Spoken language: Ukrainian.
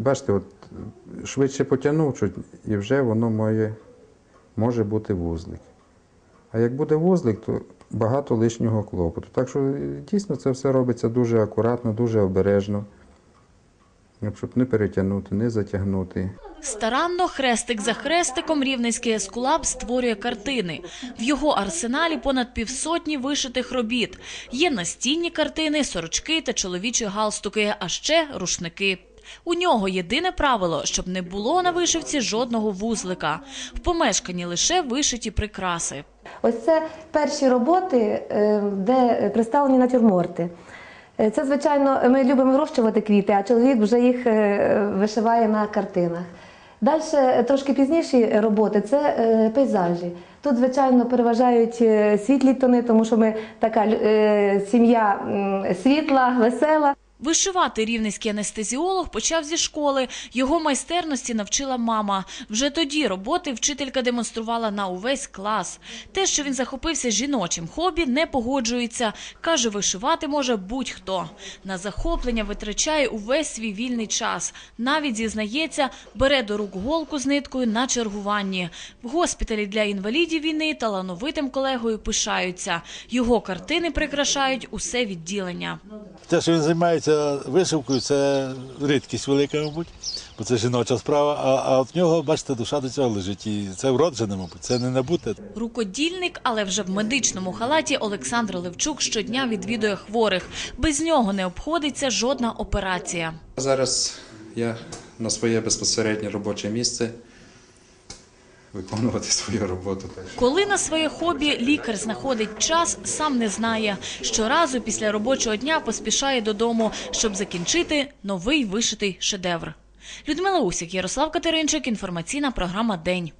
бачите, от швидше потягнув чуть, і вже воно моє, може бути вузлик. А як буде вузлик, то багато лишнього клопоту. Так що е, дійсно це все робиться дуже акуратно, дуже обережно, щоб не перетягнути, не затягнути. Старанно, хрестик за хрестиком, рівненський ескулап створює картини. В його арсеналі понад півсотні вишитих робіт. Є настінні картини, сорочки та чоловічі галстуки, а ще рушники. У нього єдине правило, щоб не було на вишивці жодного вузлика. В помешканні лише вишиті прикраси. Ось це перші роботи, е, де представлені натюрморти. Е, Це, звичайно, ми любимо вирощувати квіти, а чоловік вже їх е, вишиває на картинах. Далі трошки пізніші роботи це пейзажі. Тут, звичайно, переважають світлі тони, тому що ми така сім'я світла, весела. Вишивати рівненський анестезіолог почав зі школи. Його майстерності навчила мама. Вже тоді роботи вчителька демонструвала на увесь клас. Те, що він захопився жіночим хобі, не погоджується. Каже, вишивати може будь-хто. На захоплення витрачає увесь свій вільний час. Навіть зізнається, бере до рук голку з ниткою на чергуванні. В госпіталі для інвалідів війни талановитим колегою пишаються. Його картини прикрашають усе відділення. Те, що він займається вишивкою, це рідкість велика, мабуть, бо це жіноча справа. А, а в нього, бачите, душа до цього лежить. І це вроджене, мабуть, це не набуте. Рукодільник, але вже в медичному халаті Олександр Левчук щодня відвідує хворих. Без нього не обходиться жодна операція. Зараз я на своє безпосереднє робоче місце виконувати свою роботу. Коли на своє хобі лікар знаходить час, сам не знає. Щоразу після робочого дня поспішає додому, щоб закінчити новий вишитий шедевр. Людмила Усік, Ярослав Катеринчик, інформаційна програма День.